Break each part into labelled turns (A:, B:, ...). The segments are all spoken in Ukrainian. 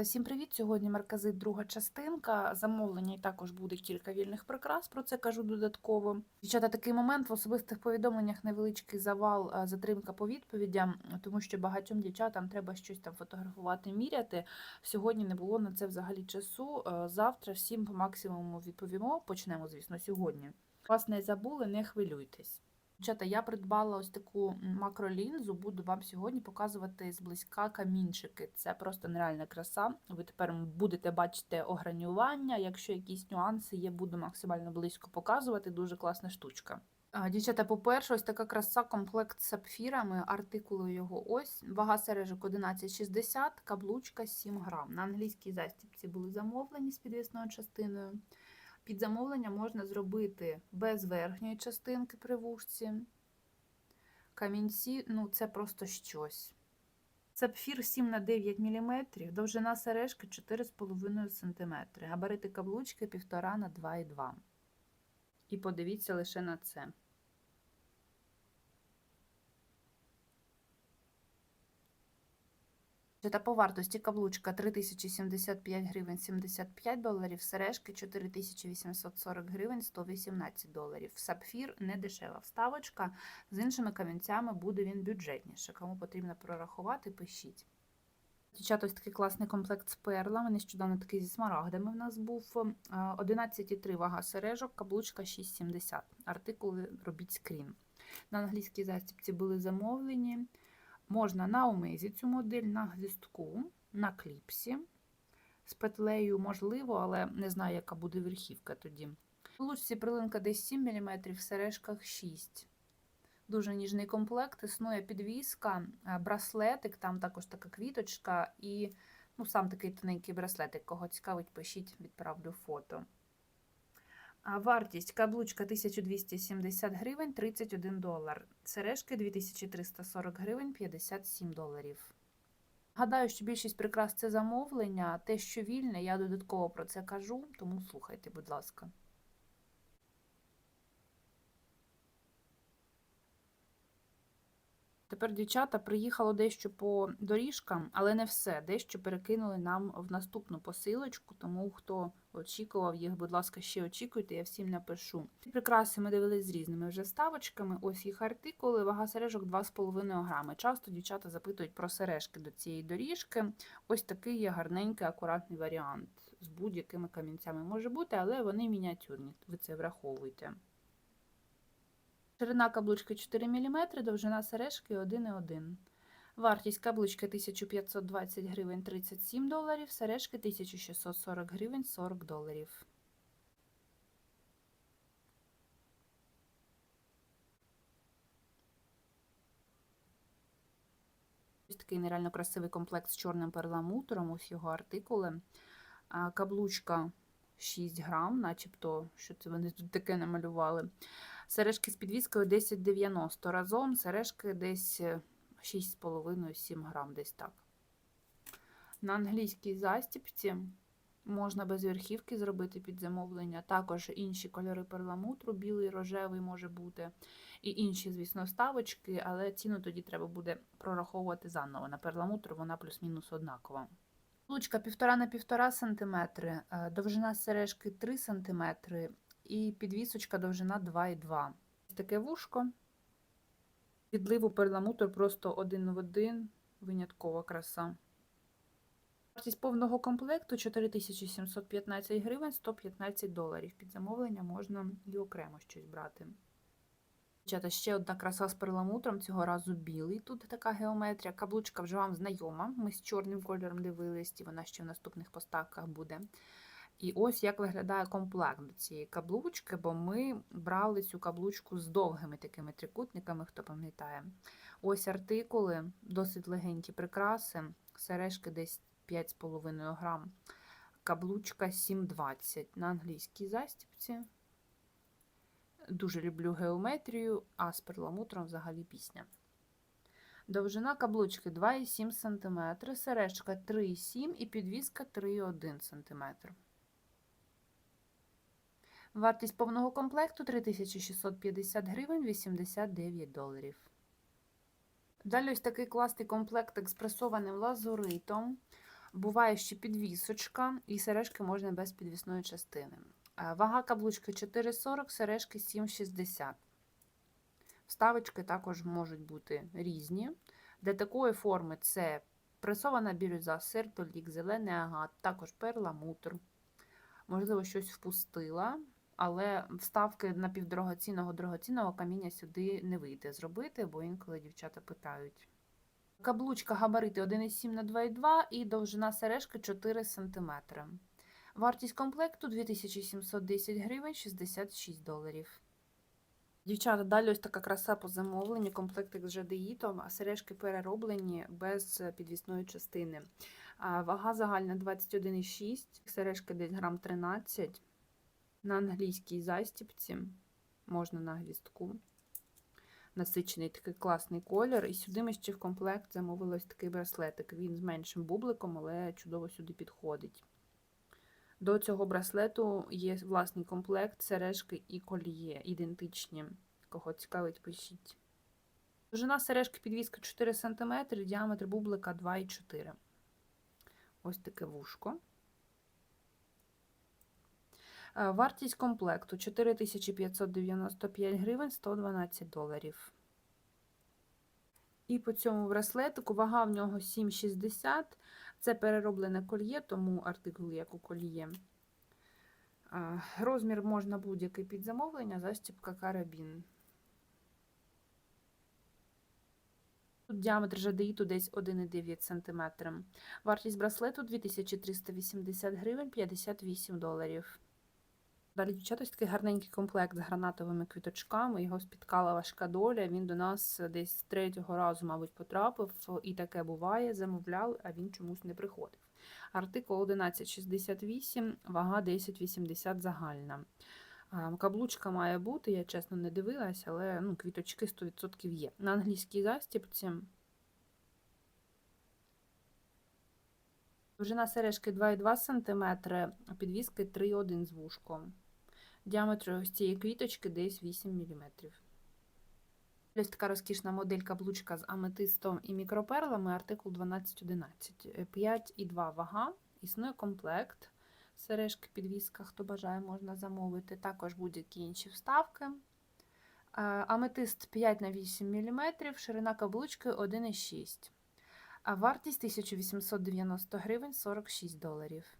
A: Дівчата, всім привіт! Сьогодні марказит друга частинка. Замовлення і також буде кілька вільних прикрас. Про це кажу додатково. Дівчата, такий момент в особистих повідомленнях невеличкий завал, затримка по відповідям, тому що багатьом дівчатам треба щось там фотографувати, міряти. Сьогодні не було на це взагалі часу. Е, Завтра всім по максимуму відповімо. Почнемо, звісно, сьогодні. Вас не забули, не хвилюйтесь. Дівчата, я придбала ось таку макролінзу, буду вам сьогодні показувати зблизька камінчики. Це просто нереальна краса. Ви тепер будете бачити огранювання. Якщо якісь нюанси є, буду максимально близько показувати. Дуже класна штучка. Дівчата, по-перше, ось така краса, комплект з сапфірами, артикули його ось. Вага сережок 11,60, каблучка 7 грам. На англійській застібці були замовлені з підвісною частиною. Під замовлення можна зробити без верхньої частинки при вушці. Камінці, ну це просто щось. Сапфір 7 на 9 мм, довжина сережки 4,5 см, габарити каблучки 1,5 на 2,2 І подивіться лише на це. Та по вартості каблучка 3075 гривень 75 доларів, сережки 4840 гривень 118 доларів. Сапфір не дешева вставочка. З іншими камінцями буде він бюджетніше. Кому потрібно прорахувати, пишіть. Дівчата, ось такий класний комплект з перлами. Нещодавно такий зі смарагдами в нас був. 11,3 вага сережок, каблучка 6,70. Артикули робіть скрін. На англійській застібці були замовлені. Можна на умизі цю модель, на гвіздку, на кліпсі. З петлею можливо, але не знаю, яка буде верхівка тоді. У лучці прилинка десь 7 мм, в сережках 6 Дуже ніжний комплект, існує підвіска, браслетик, там також така квіточка і ну, сам такий тоненький браслетик. Кого цікавить, пишіть, відправлю фото. Вартість каблучка 1270 гривень 31 долар. Сережки 2340 гривень 57 доларів. Гадаю, що більшість прикрас це замовлення. Те, що вільне, я додатково про це кажу, тому слухайте, будь ласка. Тепер, дівчата, приїхало дещо по доріжкам, але не все. Дещо перекинули нам в наступну посилочку, тому хто очікував їх, будь ласка, ще очікуйте, я всім напишу. Ці прикраси ми дивились з різними вже ставочками. Ось їх артикули, вага сережок 2,5 грами. Часто дівчата запитують про сережки до цієї доріжки. Ось такий є гарненький, акуратний варіант. З будь-якими камінцями може бути, але вони мініатюрні, ви це враховуйте. Ширина каблучки 4 мм, довжина сережки 1,1 Вартість каблучки 1520 гривень 37 доларів, сережки 1640 гривень 40 доларів. Такий нереально красивий комплект з чорним перламутром, ось його артикули. Каблучка 6 грам, начебто, що це вони тут таке намалювали. Сережки з підвіскою 10,90 разом, сережки десь 6,5-7 грам, десь так. На англійській застіпці можна без верхівки зробити під замовлення. Також інші кольори перламутру, білий, рожевий може бути. І інші, звісно, ставочки, але ціну тоді треба буде прораховувати заново. На перламутру вона плюс-мінус однакова. Лучка 1,5 на 1,5 см, е, довжина сережки 3 см і підвісочка довжина 2,2 Ось таке вушко. Відливу перламутр просто один в один, виняткова краса. Вартість повного комплекту 4715 гривень 115 доларів. Під замовлення можна і окремо щось брати. Дівчата, ще одна краса з перламутром, цього разу білий. Тут така геометрія. Каблучка вже вам знайома. Ми з чорним кольором дивились, і вона ще в наступних поставках буде. І ось як виглядає комплект до цієї каблучки, бо ми брали цю каблучку з довгими такими трикутниками, хто пам'ятає. Ось артикули, досить легенькі прикраси, сережки десь 5,5 грам, каблучка 7,20 на англійській застіпці. Дуже люблю геометрію, а з перламутром взагалі пісня. Довжина каблучки 2,7 см, сережка 3,7 і підвіска 3,1 см. Вартість повного комплекту 3650 гривень 89 доларів. Далі ось такий класний комплект експресованим лазуритом. Буває ще підвісочка, і сережки можна без підвісної частини. Е, Вага каблучки 4,40, сережки 7,60. Вставочки також можуть бути різні. Для такої форми це пресована бірюза, сертолік, зелений агат, також перламутр. Можливо, щось впустила, але вставки напівдорогоцінного дорогоцінного каміння сюди не вийде зробити, бо інколи дівчата питають. Каблучка габарити 1,7 на 2,2 і довжина сережки 4 см. Вартість комплекту 2710 гривень 66 доларів. Дівчата, далі ось така краса по замовленню, комплектик з жадеїтом, а сережки перероблені без підвісної частини. Вага загальна 21,6, сережки десь грам 13. На англійській застіпці, можна на гвістку. Насичений такий класний колір. І сюди ми ще в комплект замовили ось такий браслетик. Він з меншим бубликом, але чудово сюди підходить. До цього браслету є власний комплект, сережки і коліє, ідентичні. Кого цікавить, пишіть. Довжина сережки підвіска 4 см, діаметр бублика 2,4 Ось таке вушко. Е, Вартість комплекту 4595 гривень 112 доларів. І по цьому браслетику вага в нього 7,60. Це перероблене кольє, тому артикул як у кольє. Розмір можна будь-який під замовлення, застібка карабін. Тут діаметр жадеїту десь 1,9 см. Вартість браслету 2380 гривень 58 доларів. Далі, дівчата, ось такий гарненький комплект з гранатовими квіточками. Його спіткала важка доля. Він до нас десь з третього разу, мабуть, потрапив. І таке буває, замовляли, а він чомусь не приходив. Артикул 1168, вага 1080 загальна. Каблучка має бути, я чесно не дивилась, але ну, квіточки 100% є. На англійській застіпці. Довжина сережки 2,2 см, підвіски 3,1 з вушком. Діаметр ось цієї квіточки десь 8 мм. Ось така розкішна модель каблучка з аметистом і мікроперлами, артикул 1211. 5,2 вага, існує комплект. Сережки, підвіска, хто бажає, можна замовити. Також будь-які інші вставки. Е, Аметист 5 на 8 мм, ширина каблучки 1,6 а вартість 1890 гривень 46 доларів.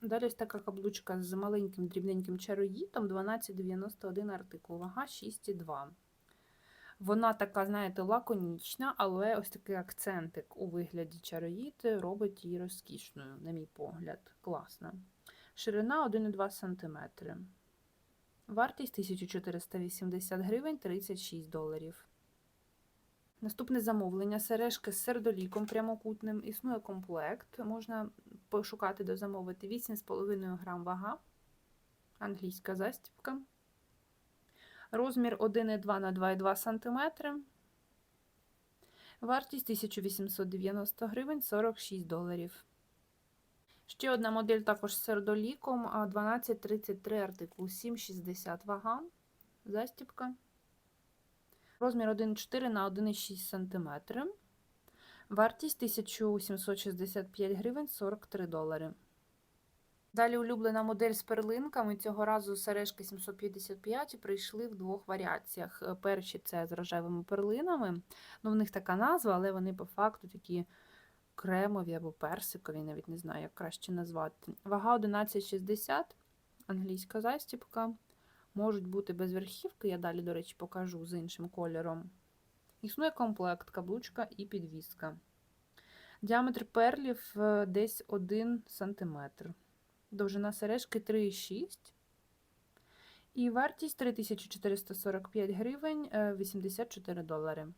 A: Далі ось така каблучка з маленьким дрібненьким чароїтом 1291 артикул, вага 6,2. Вона така, знаєте, лаконічна, але ось такий акцентик у вигляді чароїти робить її розкішною, на мій погляд. Класна. Ширина 1,2 см. Вартість 1480 гривень 36 доларів. Наступне замовлення сережки з сердоліком прямокутним. Існує комплект. Можна пошукати дозамовити 8,5 грам вага. Англійська застібка. Розмір 1,2 на 2,2 см. Вартість 1890 гривень 46 доларів. Ще одна модель також з сердоліком 1233 артикул 7,60 вага. Застібка. Розмір 1,4 на 1,6 см. Вартість 1765 гривень 43 долари. Далі улюблена модель з перлинками. Цього разу сережки 755 прийшли в двох варіаціях. Перші це з рожевими перлинами. Ну, в них така назва, але вони по факту такі кремові або персикові, навіть не знаю, як краще назвати. Вага 11,60, англійська застіпка. Можуть бути без верхівки, я далі, до речі, покажу з іншим кольором. Існує комплект, каблучка і підвіска. Діаметр перлів е, десь 1 см. Довжина сережки 3,6 і вартість 3445 гривень 84 долари.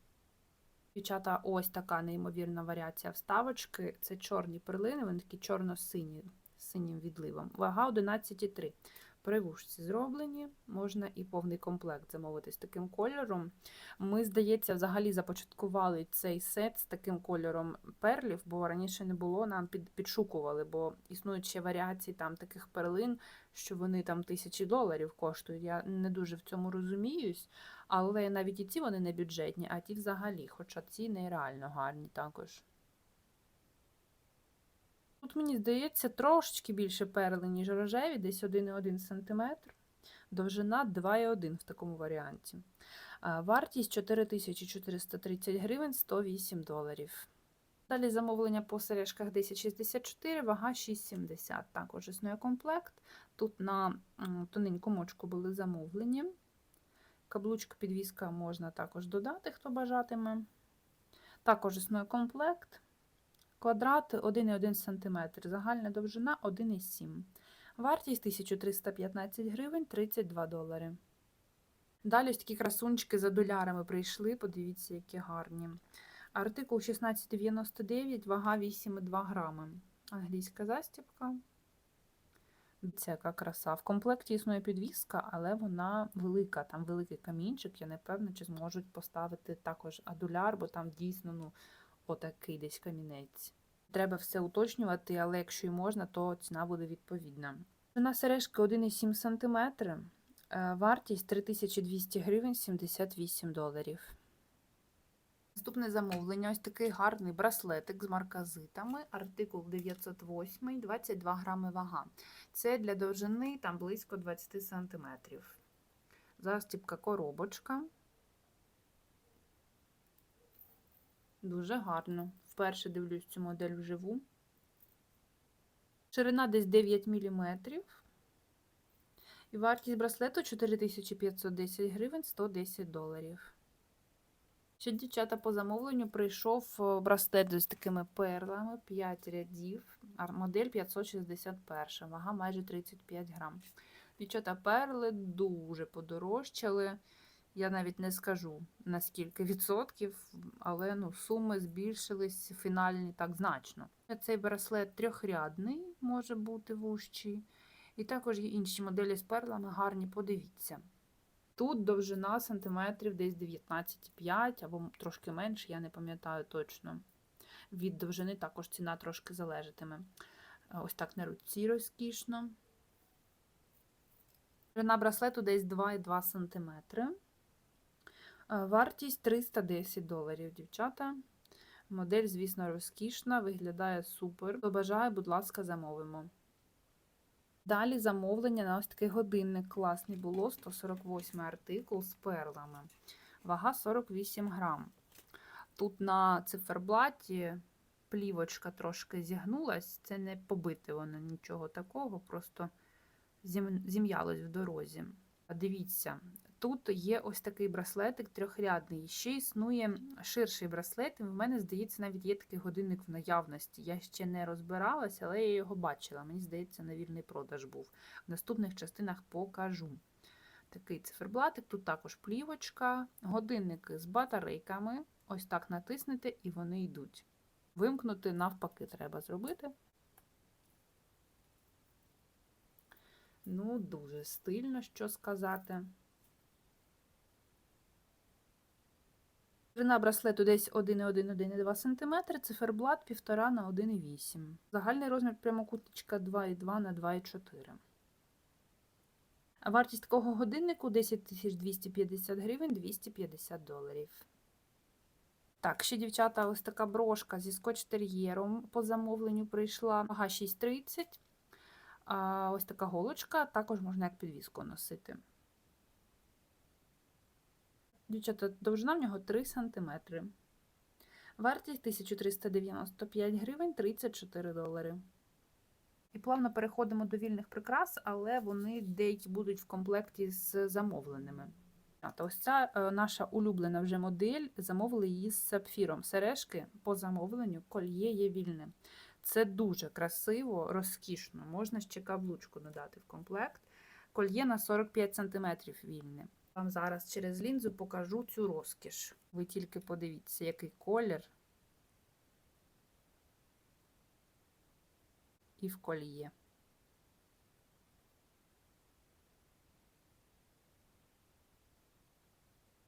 A: Дівчата, ось така неймовірна варіація вставочки. Це чорні перлини, вони такі чорно-сині, з синім відливом. Вага 11,3. При вушці зроблені, можна і повний комплект замовити з таким кольором. Ми, здається, взагалі започаткували цей сет з таким кольором перлів, бо раніше не було, нам під, підшукували, бо існують ще варіації там таких перлин, що вони там тисячі доларів коштують. Я не дуже в цьому розуміюсь. Але навіть і ці вони не бюджетні, а ті взагалі, хоча ці нереально гарні також. Тут, мені здається, трошечки більше перли, ніж рожеві, десь 1,1 см. Довжина 2,1 в такому варіанті. Вартість 4430 гривень 108 доларів. Далі замовлення по сережках 1064, вага 6,70. Також існує комплект. Тут на тоненьку мочку були замовлені. Каблучка підвіска можна також додати, хто бажатиме. Також існує комплект. Квадрат 1,1 см, загальна довжина 1,7 Вартість 1315 гривень 32 долари. Далі ось такі красунчики за долярами прийшли. Подивіться, які гарні. Артикул 1699, вага 8,2 грами. Англійська застібка. Це яка краса. В комплекті існує підвіска, але вона велика. Там великий камінчик. Я не певна, чи зможуть поставити також адуляр, бо там дійсно ну, отакий десь камінець. Треба все уточнювати, але якщо і можна, то ціна буде відповідна. На сережки 1,7 см. Е, Вартість 3200 гривень 78 доларів. Наступне замовлення ось такий гарний браслетик з марказитами, артикул 908, 22 грами вага. Це для довжини там близько 20 см. Застібка коробочка. Дуже гарно. Вперше дивлюсь цю модель вживу. Ширина десь 9 мм. І вартість браслету 4510 гривень 110 доларів. Ще дівчата по замовленню прийшов е, браслет з такими перлами, 5 рядів, модель 561, вага майже 35 грам. Дівчата перли дуже подорожчали. Я навіть не скажу на скільки відсотків, але ну, суми збільшились фінальні так значно. Цей браслет трьохрядний, може бути вущий. І також є інші моделі з перлами гарні, подивіться. Тут довжина сантиметрів десь 19,5 або трошки менше, я не пам'ятаю точно. Від довжини також ціна трошки залежатиме. Ось так на руці розкішно. Довжина браслету десь 2,2 см. Вартість 310 доларів, дівчата. Модель, звісно, розкішна, виглядає супер. Хто бажає, будь ласка, замовимо. Далі замовлення на ось такий годинник класний було 148 артикул з перлами. Вага 48 грам. Тут на циферблаті плівочка трошки зігнулась, це не побите воно нічого такого, просто зім'ялось в дорозі. Дивіться, тут є ось такий браслетик трьохрядний. Ще існує ширший браслет, і в мене, здається, навіть є такий годинник в наявності. Я ще не розбиралася, але я його бачила. Мені здається, на вільний продаж був. В наступних частинах покажу. Такий циферблатик, тут також плівочка, годинники з батарейками. Ось так натиснете, і вони йдуть. Вимкнути навпаки треба зробити. Ну, дуже стильно, що сказати. Ширина браслету десь 1,1-1,2 см, циферблат 1,5 на 1,8 Загальний розмір прямокутничка 2,2 на 2,4 А вартість такого годиннику 10 250 гривень 250 доларів. Так, ще, дівчата, ось така брошка зі скотч-тер'єром по замовленню прийшла. Вага 6,30. А ось така голочка, також можна як підвіску носити. Дівчата, довжина в нього 3 см. Вартість 1395 гривень 34 долари. І плавно переходимо до вільних прикрас, але вони деякі будуть в комплекті з замовленими. Та ось ця е, наша улюблена вже модель, замовили її з сапфіром. Сережки по замовленню кольє є вільне. Це дуже красиво, розкішно. Можна ще каблучку додати в комплект. Кольє на 45 см вільне. Вам зараз через лінзу покажу цю розкіш. Ви тільки подивіться, який колір і в кольє.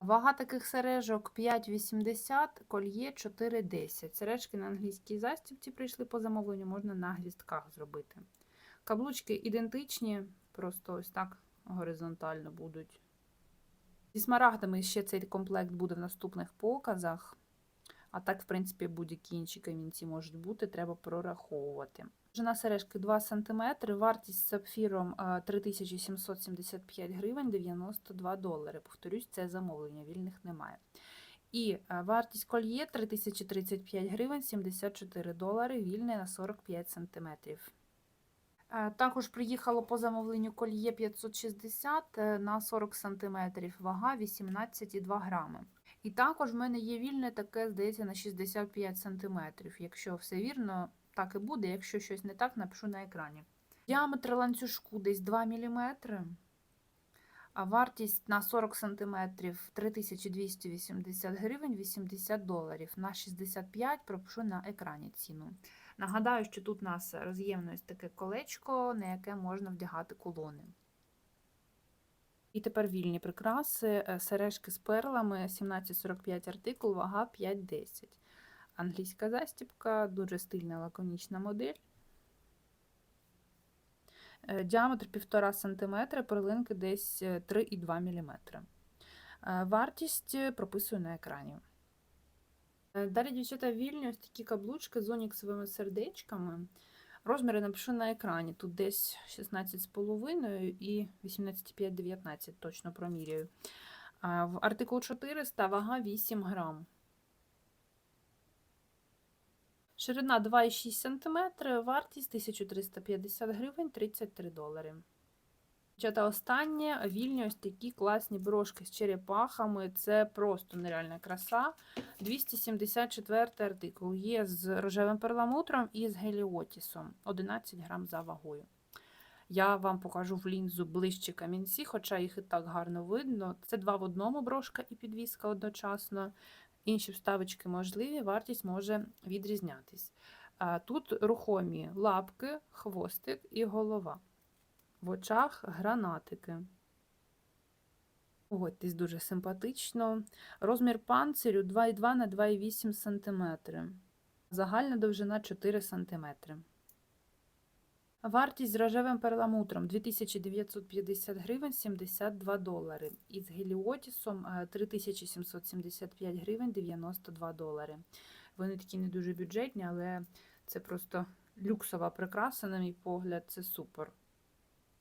A: Вага таких сережок 5,80, кольє 4,10. Сережки на англійській застібці прийшли по замовленню, можна на гвістках зробити. Каблучки ідентичні, просто ось так горизонтально будуть. Зі смарагдами ще цей комплект буде в наступних показах. А так, в принципі, будь-які інші камінці можуть бути, треба прораховувати. Довжина сережки 2 см, вартість з сапфіром е, 3775 гривень 92 долари. Повторюсь, це замовлення, вільних немає. І е, вартість кольє 3035 гривень 74 долари, вільне на 45 см. Е, Також приїхало по замовленню кольє 560 е, на 40 см, вага 18,2 грами. І також в мене є вільне таке, здається, на 65 см. Якщо все вірно, так і буде. Якщо щось не так, напишу на екрані. Діаметр ланцюжку десь 2 мм, а вартість на 40 см 3280 гривень 80 доларів. На 65 пропишу на екрані ціну. Нагадаю, що тут у нас роз'ємне ось таке колечко, на яке можна вдягати кулони. І тепер вільні прикраси, е, сережки з перлами, 1745 артикул, вага 5,10. Англійська застібка, дуже стильна лаконічна модель. Е, Діаметр 1,5 см, перлинки десь е, 3,2 мм. Е, Вартість е, прописую на екрані. Е, Далі, дівчата, вільні ось такі каблучки з оніксовими сердечками. Розміри напишу на екрані. Тут десь 16,5 і 18,5-19 точно проміряю. В артикул 400 вага 8 грам. Ширина 2,6 см, вартість 1350 гривень 33 долари. Дівчата, останнє вільні ось такі класні брошки з черепахами. Це просто нереальна краса. 274 артикул. Є з рожевим перламутром і з геліотісом. 11 грам за вагою. Я вам покажу в лінзу ближче камінці, хоча їх і так гарно видно. Це два в одному брошка і підвіска одночасно. Інші вставочки можливі, вартість може відрізнятись. Тут рухомі лапки, хвостик і голова. В очах гранатики. Погодьтесь дуже симпатично. Розмір панцирю 2,2 на 2,8 см. Загальна довжина 4 см. Вартість з рожевим перламутром 2950 гривень 72 долари. І з геліотісом е, 3775 гривень 92 долари. Вони такі не дуже бюджетні, але це просто люксова прикраса, на мій погляд, це супер.